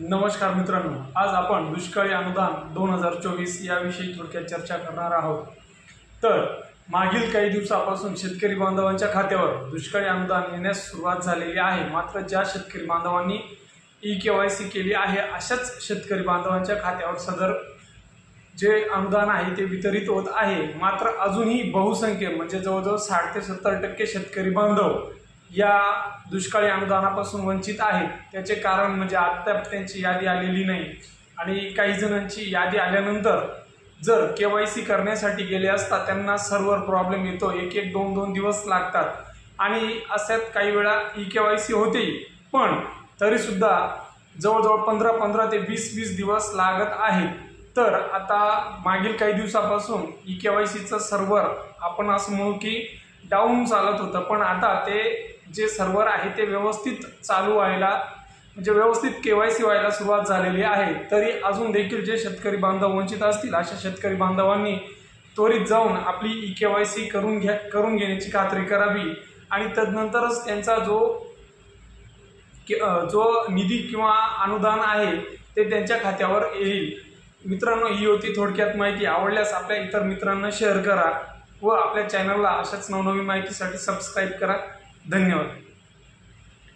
नमस्कार मित्रांनो आज आपण दुष्काळी अनुदान दोन हजार चोवीस याविषयी थोडक्यात चर्चा करणार आहोत. तर मागील काही दिवसापासून शेतकरी बांधवांच्या खात्यावर दुष्काळी अनुदान येण्यास सुरुवात झालेली आहे. मात्र ज्या शेतकरी बांधवांनी ई के वाय सी केली आहे अशाच शेतकरी बांधवांच्या खात्यावर सदर जे अनुदान आहे ते वितरित होत आहे. मात्र अजूनही बहुसंख्य म्हणजे जवळजवळ साठ ते सत्तर टक्के शेतकरी बांधव या दुष्काळी अनुदानापासून वंचित आहेत. त्याचे कारण म्हणजे अद्याप त्यांची यादी आलेली नाही. आणि काही जणांची यादी आल्यानंतर जर के वाय सी करण्यासाठी गेले असता त्यांना सर्व्हर प्रॉब्लेम येतो. एक एक दोन दोन दिवस लागतात. आणि अशात काही वेळा ई के वाय सी होते पण तरीसुद्धा जवळजवळ पंधरा पंधरा ते वीस वीस दिवस लागत आहेत. तर आता मागील काही दिवसापासून ई के वाय सीचं सर्व्हर आपण असं म्हणू की डाऊन चालत होतं. पण आता ते जे सर्व्हर आहे ते व्यवस्थित चालू व्हायला म्हणजे व्यवस्थित के वाय सी व्हायला सुरुवात झालेली आहे. तरी अजून देखील जे शेतकरी बांधव वंचित असतील अशा शेतकरी बांधवांनी त्वरित जाऊन आपली ई के वाय सी करून घ्या करून घेण्याची खात्री करावी. आणि तदनंतरच त्यांचा जो जो निधी किंवा अनुदान आहे ते त्यांच्या खात्यावर येईल. मित्रांनो ही होती थोडक्यात माहिती. आवडल्यास आपल्या इतर मित्रांना शेअर करा व आपल्या चॅनलला अशाच नवनवीन माहितीसाठी सबस्क्राईब करा. धन्यवाद.